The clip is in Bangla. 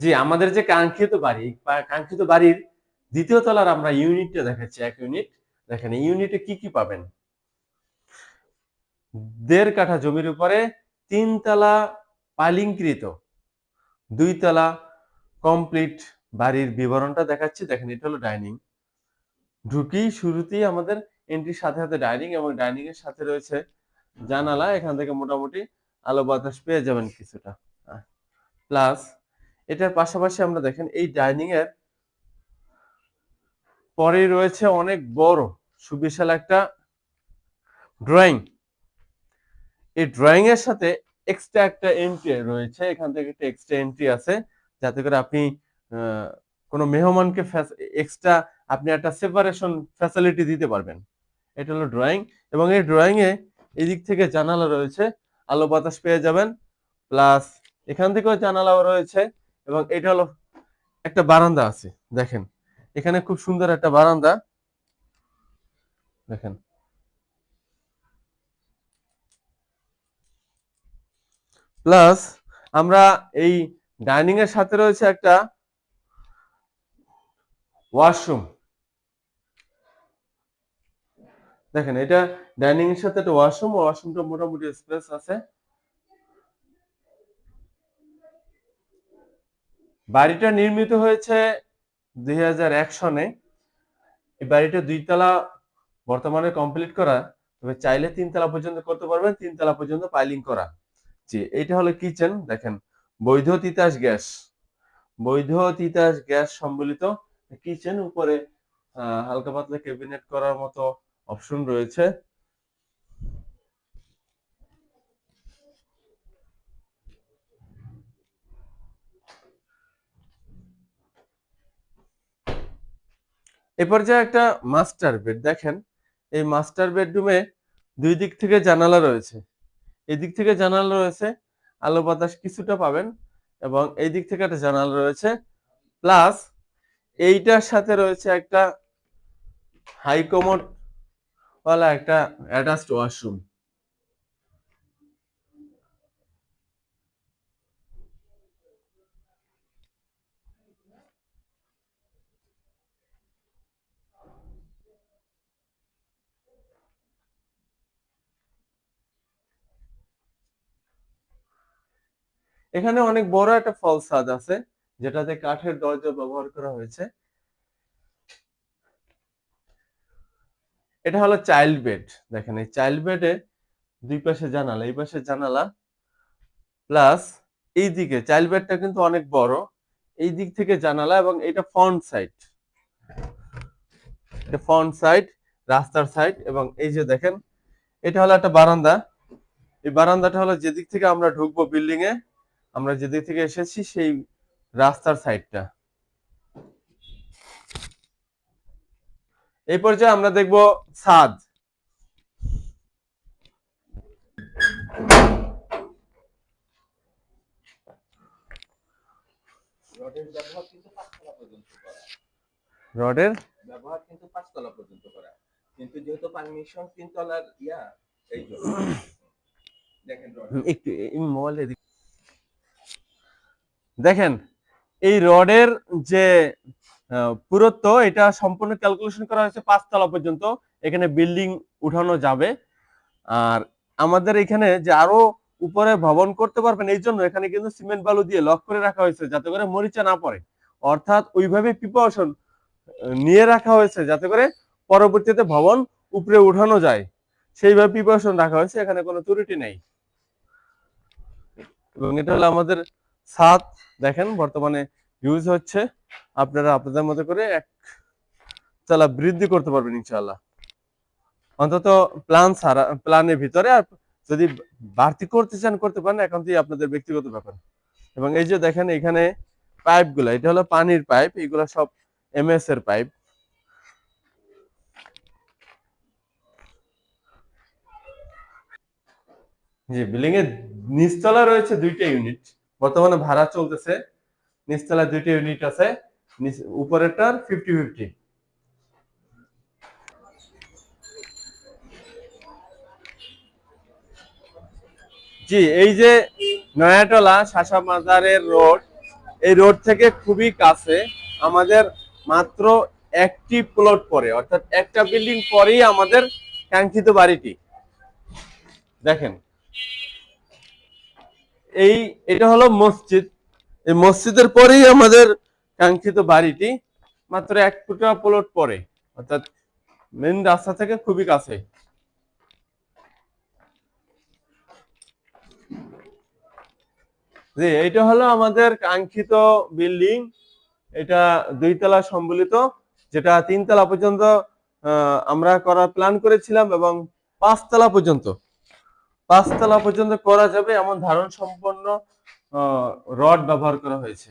জি, আমাদের যে কাঙ্ক্ষিত বাড়ি কাঙ্ক্ষিত বাড়ির দ্বিতীয় তলার আমরা ইউনিটটা দেখাচ্ছি, এক ইউনিট। দেখেন ইউনিটে কি কি পাবেন? দেড় কাঠা জমির উপরে তিনতলা পালিংকৃত দুই তলা কমপ্লিট বাড়ির বিবরণটা দেখাচ্ছি। দেখেন, এটা হলো ডাইনিং। ঢুকি শুরুতেই আমাদের এন্ট্রির সাথে সাথে ডাইনিং এবং ডাইনিং এর সাথে রয়েছে জানালা। এখান থেকে মোটামুটি আলো বাতাস পেয়ে যাবেন কিছুটা। প্লাস এটার পাশাপাশি আমরা দেখেন, এই ডাইনিং এর পরে রয়েছে অনেক বড়, সুবিশাল একটা ড্রয়িং এই ড্রয়িং এর সাথে এক্সট্রা একটা এন্ট্রি রয়েছে, এখান থেকে একটা এক্সট্রা এন্ট্রি আছে, যাতে করে আপনি কোনো মেহমানকে এক্সট্রা আপনি একটা সেপারেশন ফ্যাসিলিটি দিতে পারবেন। এটা হলো ড্রয়িং এবং এই ড্রয়িং এ এদিক থেকে জানালা রয়েছে, আলো বাতাস পেয়ে যাবেন প্লাস এখান থেকেও জানালাও রয়েছে। এবং এটা হলো একটা বারান্দা আছে, দেখেন। এখানে খুব সুন্দর একটা বারান্দা। দেখেন। প্লাস আমরা এই ডাইনিং এর সাথে রয়েছে একটা ওয়াশরুম। দেখেন, এটা ডাইনিং এর সাথে একটা ওয়াশরুম, ওয়াশরুমটা মোটামুটি স্পেস আছে। বাড়িটা নির্মিত হয়েছে দুই সনে। এই বাড়িটা দুইতলা বর্তমানে কমপ্লিট করা, তবে চাইলে তিনতলা পর্যন্ত করতে পারবেন, তিনতলা পর্যন্ত পাইলিং করা। জি এটা হলো কিচেন দেখেন, বৈধ তিতাস গ্যাস। বৈধ তিতাস গ্যাস সম্বলিত কিচেন উপরে হালকা পাতলা ক্যাবিনেট করার মতো অপশন রয়েছে। এ পর্যায়ে একটা মাস্টার বেড দেখেন, এই মাস্টার বেডরুমে দুই দিক থেকে জানালা রয়েছে। এদিক থেকে জানালা রয়েছে, আলো বাতাস কিছুটা পাবেন এবং এই দিক থেকে একটা জানালা রয়েছে। প্লাস এইটার সাথে রয়েছে একটা হাইকমোড ওয়ালা একটা অ্যাটাচড ওয়াশরুম এখানে অনেক বড় একটা ফল ছাদ আছে, যেটাতে কাঠের দরজা ব্যবহার করা হয়েছে। এটা হলো চাইল্ড বেড দেখেন এই চাইল্ড বেডে দুই পাশে জানালা, এই পাশে জানালা প্লাস এই দিকে চাইল্ড বেডটা কিন্তু অনেক বড়, এই দিক থেকে জানালা এবং এটা ফ্রন্ট সাইড এটা ফ্রন্ট সাইড রাস্তার সাইড এবং এই যে দেখেন, এটা হলো একটা বারান্দা। এই বারান্দাটা হলো যেদিক থেকে আমরা ঢুকবো বিল্ডিং এ আমরা যেদিক থেকে এসেছি সেই রাস্তার সাইডটা এই পর্যায়ে আমরা দেখব ছাদ রডের ব্যবহার কিন্তু পাঁচতলা পর্যন্ত করা। রডের? ব্যবহার কিন্তু পাঁচতলা পর্যন্ত করা। কিন্তু যেহেতু পারমিশন তিনতলার ইয়া এই জন্য। দেখেন একটু মোবাইল দেখেন, এই রডের যে পুরুত্ব, এটা সম্পূর্ণ ক্যালকুলেশন করা হয়েছে পাঁচতলা পর্যন্ত। এখানে বিল্ডিং উঠানো যাবে। আর আমাদের এখানে যে আরও উপরে ভবন করতে পারবেন, এই জন্য এখানে কিন্তু সিমেন্ট বালু দিয়ে লক করে রাখা হয়েছে, যাতে করে মরিচা না পড়ে। অর্থাৎ ওইভাবে প্রিপারেশন নিয়ে রাখা হয়েছে, যাতে করে পরবর্তীতে ভবন উপরে উঠানো যায়। সেইভাবে প্রিপারেশন রাখা হয়েছে, এখানে কোনো ত্রুটি নেই। এবং এটা হলো আমাদের ছাদ দেখেন বর্তমানে ইউজ হচ্ছে। আপনারা আপনাদের মতো করে এক চালা বৃদ্ধি করতে পারবেন ইনশাআল্লাহ। অন্তত প্ল্যান ছাড়া প্ল্যানের ভিতরে আর যদি বাড়তি করতে চান, করতে পারেন, এখন থেকে আপনাদের ব্যক্তিগত ব্যাপার। এবং এই যে দেখেন এখানে পাইপগুলা এটা হলো পানির পাইপ এগুলো সব এমএস এর পাইপ জি বিল্ডিং এর নিচতলা রয়েছে দুইটা ইউনিট বর্তমানে ভাড়া চলতেছে নিচতলা দুইটা ইউনিট আছে উপরেরটার ফিফটি ফিফটি জি, এই যে নয়াটলা শাসা মাজারের রোড, এই রোড থেকে খুবই কাছে, আমাদের মাত্র একটি প্লট পরে অর্থাৎ একটা বিল্ডিং পরেই আমাদের কাঙ্ক্ষিত বাড়িটি। দেখেন এই, এটা হলো মসজিদ। এই মসজিদের পরেই আমাদের কাঙ্ক্ষিত বাড়িটি, মাত্র এক ফুটা প্লট পরে। অর্থাৎ মেন রাস্তা থেকে খুবই কাছে। জি, এটা হলো আমাদের কাঙ্ক্ষিত বিল্ডিং। এটা দুইতলা সম্বলিত, যেটা তিনতলা পর্যন্ত আমরা করার প্ল্যান করেছিলাম এবং পাঁচতলা পর্যন্ত। পাঁচতলা পর্যন্ত করা যাবে এমন ধারণ সম্পন্ন রড ব্যবহার করা হয়েছে।